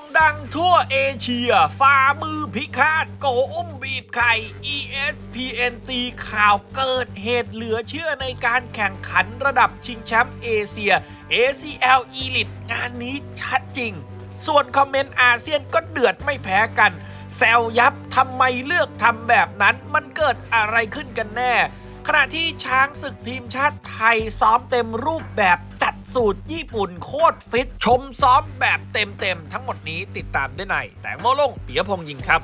งดังทั่วเอเชียฝ่ามือพิฆาตโกอุ้มบีบไข่ ESPN ตีข่าวเกิดเหตุเหลือเชื่อในการแข่งขันระดับชิงแชมป์เอเชีย ACL Elite งานนี้ชัดจริง ส่วนคอมเมนต์อาเซียนก็เดือดไม่แพ้กัน แซวยับทำไมเลือกทำแบบนั้นมันเกิดอะไรขึ้นกันแน่ ขณะที่ช้างศึกทีมชาติไทยซ้อมเต็มรูปแบบจ สูตรญี่ปุ่นโคตรฟิต ชมซ้อมแบบเต็มๆ ทั้งหมดนี้ติดตามได้ในแตงโมลงปิยพงษ์ยิงครับ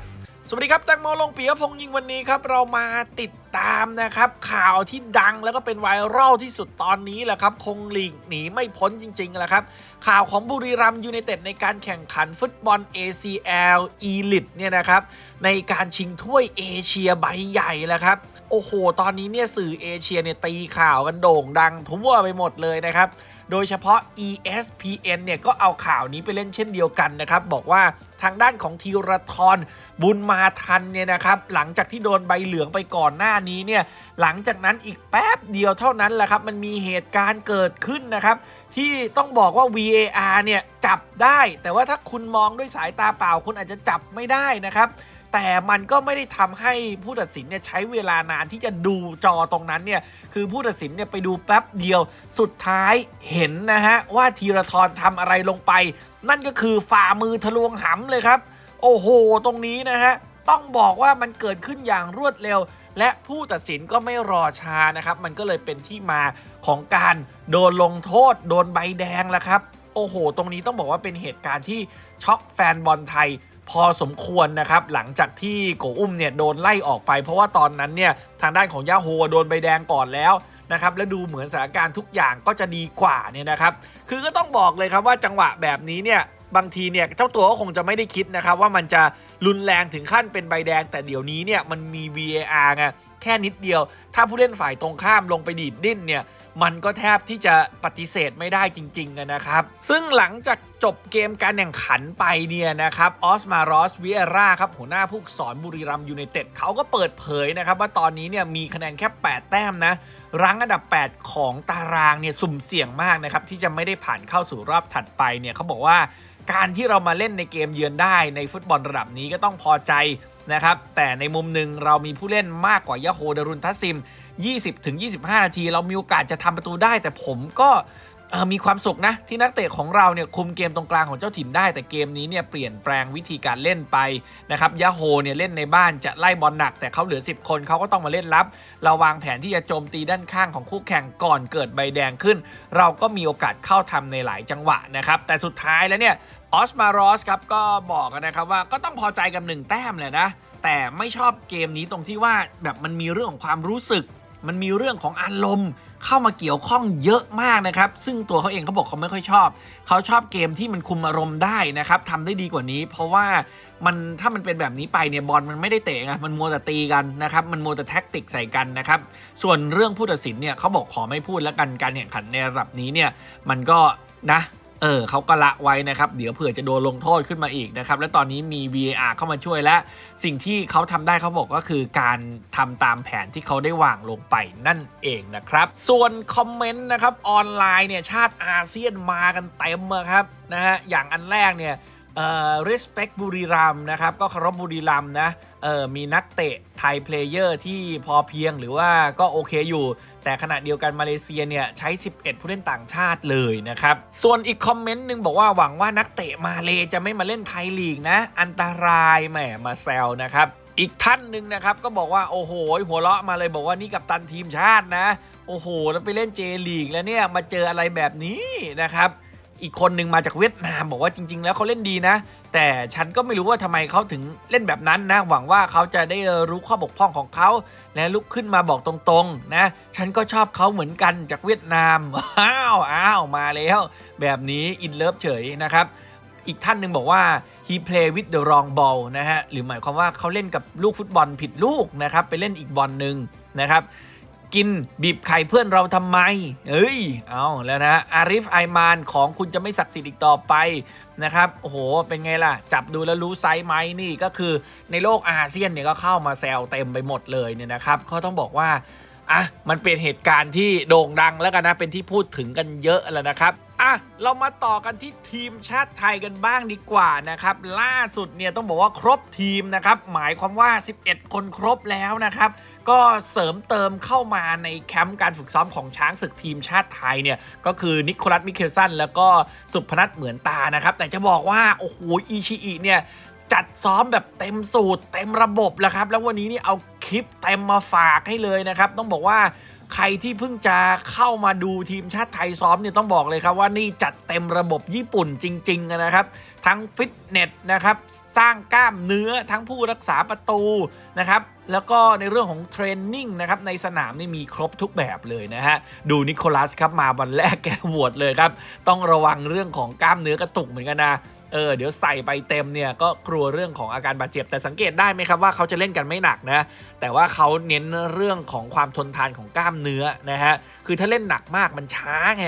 สวัสดีครับแตงโมลงปิยพงษ์ยิงวันนี้ครับ เรามาติดตามนะครับ ข่าวที่ดังแล้วก็เป็นไวรัลที่สุดตอนนี้แหละครับ คงหลีกหนีไม่พ้นจริงๆแหละครับ ข่าวของบุรีรัมย์ยูไนเต็ดในการแข่งขันฟุตบอล ACL Elite เนี่ยนะครับ ในการชิงถ้วยเอเชียใบใหญ่แล้วครับ โอ้โห ตอนนี้เนี่ยสื่อเอเชียเนี่ยตีข่าวกันโด่งดังทั่วไปหมดเลยนะครับ โดยเฉพาะ ESPN เนี่ยก็เอาข่าวนี้ไปเล่นเช่นเดียวกันนะครับ บอกว่าทางด้านของธีรทรบุญมาทันเนี่ยนะครับ หลังจากที่โดนใบเหลืองไปก่อนหน้านี้เนี่ยหลังจากนั้นอีกแป๊บเดียวเท่านั้นแหละครับ มันมีเหตุการณ์เกิดขึ้นนะครับ ที่ต้องบอกว่า VAR เนี่ยจับได้ แต่ว่าถ้าคุณมองด้วยสายตาเปล่า คุณอาจจะจับไม่ได้นะครับ แต่มันก็ไม่ได้ทำให้ผู้ตัดสินเนี่ยใช้เวลานานที่จะดูจอตรงนั้นเนี่ยคือผู้ตัดสินเนี่ยไปดูแป๊บเดียวสุดท้ายเห็นนะฮะว่าธีรทรทำอะไรลงไป นั่นก็คือฝ่ามือทะลวงหำเลยครับ โอ้โห ตรงนี้นะฮะต้องบอกว่ามันเกิดขึ้นอย่างรวดเร็ว และผู้ตัดสินก็ไม่รอช้านะครับ มันก็เลยเป็นที่มาของการโดนลงโทษ โดนใบแดงแล้วครับ โอ้โห ตรงนี้ต้องบอกว่าเป็นเหตุการณ์ที่ช็อกแฟนบอลไทย พอสมควรนะครับหลังจากที่โกอุ้มเนี่ยโดนไล่ออกไป เพราะว่าตอนนั้นเนี่ยทางด้านของย่าโฮโดนใบแดงก่อนแล้วนะครับแล้วดูเหมือนสถานการณ์ทุกอย่างก็จะดีกว่าเนี่ยนะครับคือก็ต้องบอกเลยครับว่าจังหวะแบบนี้เนี่ยบางทีเนี่ยเจ้าตัวก็คงจะไม่ได้คิดนะครับว่ามันจะรุนแรงถึงขั้นเป็นใบแดง แต่เดี๋ยวนี้เนี่ยมันมี VAR ไงแค่นิดเดียว ถ้าผู้เล่นฝ่ายตรงข้ามลงไปดีดดิ้นเนี่ย มันก็แทบที่จะปฏิเสธไม่ได้จริงๆนะครับ ซึ่งหลังจากจบเกมการแข่งขันไปเนี่ยนะครับออสมารอสวิเอราครับหัวหน้าผู้สอนบุรีรัมย์ยูไนเต็ดเขาก็เปิดเผยนะครับว่าตอนนี้เนี่ยมีคะแนนแค่ 8 แต้มนะรั้งอันดับ 8 ของตารางเนี่ยสุ่มเสี่ยงมากนะครับที่จะไม่ได้ผ่านเข้าสู่รอบถัดไปเนี่ยเขาบอกว่าการที่เรามาเล่นในเกมเยือนได้ในฟุตบอลระดับนี้ก็ต้องพอใจนะครับแต่ในมุมหนึ่งเรามีผู้เล่นมากกว่ายาโฮดารุนทัสซิม 20-25 นาที เรามีโอกาสจะทำประตูได้ แต่ผมก็มีความสุขนะ ที่นักเตะของเราเนี่ยคุมเกมตรงกลางของเจ้าถิ่นได้ แต่เกมนี้เนี่ยเปลี่ยนแปลงวิธีการเล่นไปนะครับยาโฮเนี่ยเล่นในบ้านจะไล่บอลหนัก แต่เขาเหลือ 10 คนเขาก็ต้องมาเล่นรับ เราวางแผนที่จะโจมตีด้านข้างของคู่แข่งก่อนเกิดใบแดงขึ้น เราก็มีโอกาสเข้าทำในหลายจังหวะนะครับแต่สุดท้ายแล้วเนี่ยออสมารอสครับก็บอกนะครับว่าก็ต้องพอใจกับหนึ่งแต้มเลยนะแต่ไม่ชอบเกมนี้ตรงที่ว่าแบบมันมีเรื่องของความรู้สึก มันมีเรื่องของอารมณ์เข้ามาเกี่ยวข้องเยอะมากนะครับ ซึ่งตัวเขาเองเขาบอกเขาไม่ค่อยชอบ เขาชอบเกมที่มันคุมอารมณ์ได้นะครับทำได้ดีกว่านี้ เพราะว่ามันถ้ามันเป็นแบบนี้ไปเนี่ยบอลมันไม่ได้เตะไงมันมัวแต่ตีกันนะครับ มันมัวแต่แท็กติกใส่กันนะครับ ส่วนเรื่องผู้ตัดสินเนี่ยเขาบอกขอไม่พูดแล้วกันการแข่งขันในระดับนี้เนี่ยมันก็นะ เออเขาก็ละไว้นะครับ เดี๋ยวเผื่อจะโดนลงโทษขึ้นมาอีกนะครับ และตอนนี้มี VAR เข้ามาช่วยและ สิ่งที่เขาทำได้เขาบอกก็คือการทำตามแผนที่เขาได้วางลงไปนั่นเองนะครับ ส่วนคอมเมนต์นะครับออนไลน์เนี่ยชาติอาเซียนมากันเต็มเลยครับนะฮะอย่างอันแรกเนี่ย เอ่อ respect บุรีรัมนะครับ ก็เคารพบุรีรัมนะ เออมีนักเตะไทยเพลเยอร์ที่พอเพียงหรือว่าก็โอเคอยู่ แต่ขณะเดียวกันมาเลเซียเนี่ย ใช้ 11 ผู้เล่นต่างชาติเลยนะครับ ส่วนอีกคอมเมนต์หนึ่งบอกว่าหวังว่านักเตะมาเลจะไม่มาเล่นไทยลีกนะ อันตรายแหมมาแซวนะครับอีกท่านหนึ่งนะครับก็บอกว่าโอ้โห หัวเราะมาเลยบอกว่านี่กับตันทีมชาตินะ โอ้โห แล้วไปเล่นเจลีกแล้วเนี่ยมาเจออะไรแบบนี้นะครับ อีกคนหนึ่งมาจากเวียดนามบอกว่าจริง ๆ แล้วเขาเล่นดีนะ แต่ฉันก็ไม่รู้ว่าทำไมเขาถึงเล่นแบบนั้นนะ หวังว่าเขาจะได้รู้ข้อบกพร่องของเขา และลุกขึ้นมาบอกตรงๆ นะ ฉันก็ชอบเขาเหมือนกันจากเวียดนามอ้าวอ้าวมาแล้ว แบบนี้อินเลิฟเฉยนะครับอีกท่านหนึ่งบอกว่า he play with the wrong ball นะฮะ หรือหมายความว่าเขาเล่นกับลูกฟุตบอลผิดลูกนะครับ ไปเล่นอีกบอลหนึ่งนะครับ กิน บีบไข่เพื่อนเราทำไม เอ้ย เอาแล้วนะอาริฟไอมานของคุณจะไม่ศักดิ์สิทธิ์อีกต่อไปนะครับ โอ้โห เป็นไงล่ะ จับดูแล้วรู้ไซส์ไหมนี่ก็คือในโลกอาเซียนเนี่ยก็เข้ามาแซวเต็มไปหมดเลยเนี่ยนะครับเขาต้องบอกว่าอะมันเป็นเหตุการณ์ที่โด่งดังแล้วกันนะเป็นที่พูดถึงกันเยอะแล้วนะครับ อะเรามาต่อกันที่ทีมชาติไทยกันบ้างดีกว่านะครับ ล่าสุดเนี่ยต้องบอกว่าครบทีมนะครับ หมายความว่า 11 คนครบแล้วนะครับ ก็เสริมเติมเข้ามาในแคมป์การฝึกซ้อมของช้างศึกทีมชาติไทยเนี่ย ก็คือนิโคลัสมิเคลสันแล้วก็สุพนัทเหมือนตานะครับ แต่จะบอกว่า โอ้โหอีชิอิเนี่ยจัดซ้อมแบบเต็มสูตรเต็มระบบแล้วครับ แล้ววันนี้นี่เอาคลิปเต็มมาฝากให้เลยนะครับ ต้องบอกว่า ใครที่เพิ่งจะเข้ามาดูทีมชาติไทยซ้อมเนี่ยต้องบอกเลยครับว่านี่จัดเต็มระบบญี่ปุ่นจริงๆนะครับ ทั้งฟิตเนสนะครับ สร้างกล้ามเนื้อทั้งผู้รักษาประตูนะครับแล้วก็ในเรื่องของเทรนนิ่งนะครับในสนามนี่มีครบทุกแบบเลยนะฮะ ดูนิโคลัสครับมาวันแรกแกหวดเลยครับ ต้องระวังเรื่องของกล้ามเนื้อกระตุกเหมือนกันนะ เออเดี๋ยวใส่ไปเต็มเนี่ยก็กลัวเรื่องของอาการบาดเจ็บแต่สังเกตได้ไหมครับว่าเขาจะเล่นกันไม่หนักนะแต่ว่าเขาเน้นเรื่องของความทนทานของกล้ามเนื้อนะฮะคือถ้าเล่นหนักมากมันช้าไง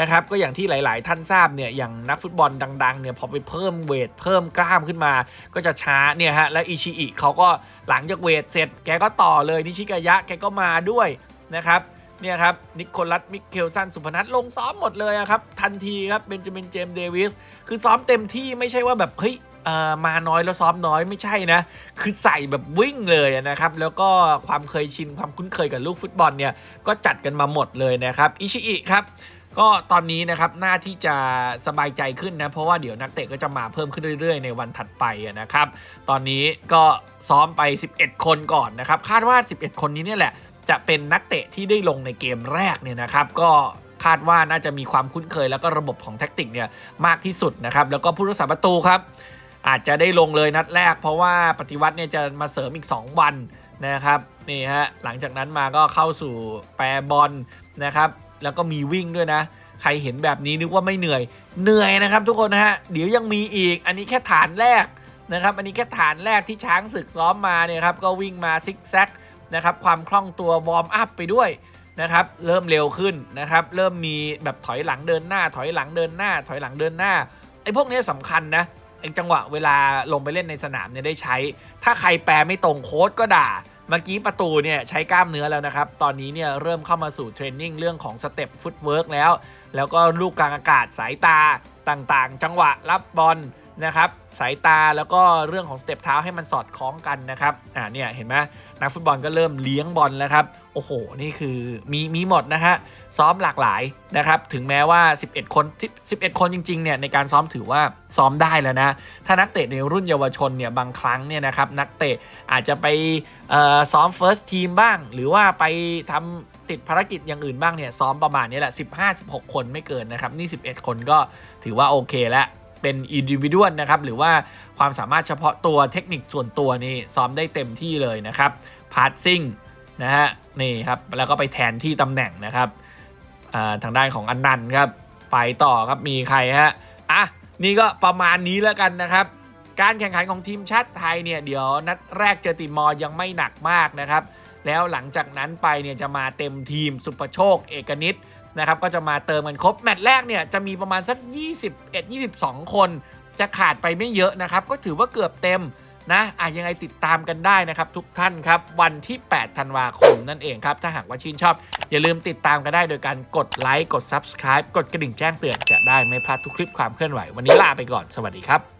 นะครับก็อย่างที่หลาย ๆ ท่านทราบเนี่ยอย่างนักฟุตบอลดัง ๆ เนี่ยพอไปเพิ่มเวทเพิ่มกล้ามขึ้นมา ก็จะช้าเนี่ยฮะและอิชิอิเขาก็หลังจากเวทเสร็จแกก็ต่อเลยนิชิกายะแกก็มาด้วยนะครับ เนี่ยครับนิโคลัสมิเคลสันสุพนัทลงซ้อมหมดเลยอะครับ ทันทีครับเบนจามินเจมส์เดวิสคือซ้อมเต็มที่ไม่ใช่ว่าแบบเฮ้ยเอ่อมาน้อยแล้วซ้อมน้อยไม่ใช่นะ คือใส่แบบวิ่งเลยนะครับ แล้วก็ความเคยชินความคุ้นเคยกับลูกฟุตบอลเนี่ย ก็จัดกันมาหมดเลยนะครับ อิชิอิครับ ก็ตอนนี้นะครับหน้าที่จะสบายใจขึ้นนะ เพราะว่าเดี๋ยวนักเตะก็จะมาเพิ่มขึ้นเรื่อยๆ ในวันถัดไปนะครับ ตอนนี้ก็ซ้อมไป 11 คนก่อนนะครับ คาดว่า 11 คนนี้เนี่ยแหละ จะเป็นนักเตะที่ได้ลงในเกมแรกเนี่ยนะครับก็คาดว่าน่าจะมีความคุ้นเคยแล้วก็ระบบของแท็กติกเนี่ยมากที่สุดนะครับแล้วก็ผู้รักษาประตูครับ อาจจะได้ลงเลยนัดแรก เพราะว่าปฏิวัติเนี่ยจะมาเสริมอีก 2 วันนะครับนี่ฮะหลังจากนั้นมาก็เข้าสู่แปรบอลนะครับ แล้วก็มีวิ่งด้วยนะ ใครเห็นแบบนี้นึกว่าไม่เหนื่อยเหนื่อยนะครับ ทุกคนนะฮะเดี๋ยวยังมีอีก อันนี้แค่ฐานแรกนะครับ อันนี้แค่ฐานแรกที่ช้างศึกซ้อมมาเนี่ยครับก็วิ่งมาซิกแซก นะครับความคล่องตัววอร์มอัพไปด้วยนะครับเริ่มเร็วขึ้นนะครับเริ่มมีแบบถอยหลังเดินหน้า ถอยหลังเดินหน้า ถอยหลังเดินหน้าไอ้พวกนี้สำคัญนะไอ้จังหวะเวลาลงไปเล่นในสนามเนี่ยได้ใช้ ถ้าใครแปลไม่ตรงโค้ดก็ด่า เมื่อกี้ประตูเนี่ยใช้กล้ามเนื้อแล้วนะครับ ตอนนี้เนี่ยเริ่มเข้ามาสู่เทรนนิ่งเรื่องของสเต็ปฟุตเวิร์กแล้ว แล้วก็ลูกกลางอากาศสายตาต่างๆ จังหวะรับบอล นะครับสายตาแล้วก็เรื่องของสเต็ปเท้าให้มันสอดคล้องกันนะครับอ่าเนี่ยเห็นไหมนักฟุตบอลก็เริ่มเลี้ยงบอลแล้วครับโอ้โหนี่คือมีมีหมดนะฮะซ้อมหลากหลายนะครับถึงแม้ว่า 11 คนที่11 คนจริงๆเนี่ยในการซ้อมถือว่าซ้อมได้แล้วนะถ้านักเตะในรุ่นเยาวชนเนี่ยบางครั้งเนี่ยนะครับนักเตะอาจจะไปซ้อม first team บ้าง หรือว่าไปทำติดภารกิจอย่างอื่นบ้างเนี่ยซ้อมประมาณนี้แหละ 15-16 คนไม่เกินนะครับนี่ 11 คนก็ถือว่าโอเคแล้ว เป็นอินดิวิดวลนะครับหรือว่าความสามารถเฉพาะตัวเทคนิคส่วนตัวนี่ซ้อมได้เต็มที่เลยนะครับพาร์ s ซิ่งนะฮะนี่ครับแล้วก็ไปแทนที่ตำแหน่งนะครับทางด้านของอันนันต์ครับไปต่อครับมีใครฮะอะนี่ก็ประมาณนี้แล้วกันนะครับการแข่งขันของทีมชาติไทยเนี่ยเดี๋ยวนัดแรกเจอติมอร์ยังไม่หนักมากนะครับ แล้วหลังจากนั้นไปเนี่ยจะมาเต็มทีมสุปโชค เอกนิต นะครับก็จะมาเติมกันครบแมตช์แรกเนี่ยจะมีประมาณสัก 21-22 คน จะขาดไปไม่เยอะนะครับ ก็ถือว่าเกือบเต็มนะอะยังไงติดตามกันได้นะครับ ทุกท่านครับ วันที่ 8 ธันวาคมนั่นเองครับ ถ้าหากว่าชื่นชอบ อย่าลืมติดตามกันได้โดยการกดไลค์กด Subscribe กดกระดิ่งแจ้งเตือนจะได้ไม่พลาดทุกคลิปความเคลื่อนไหว วันนี้ลาไปก่อนสวัสดีครับ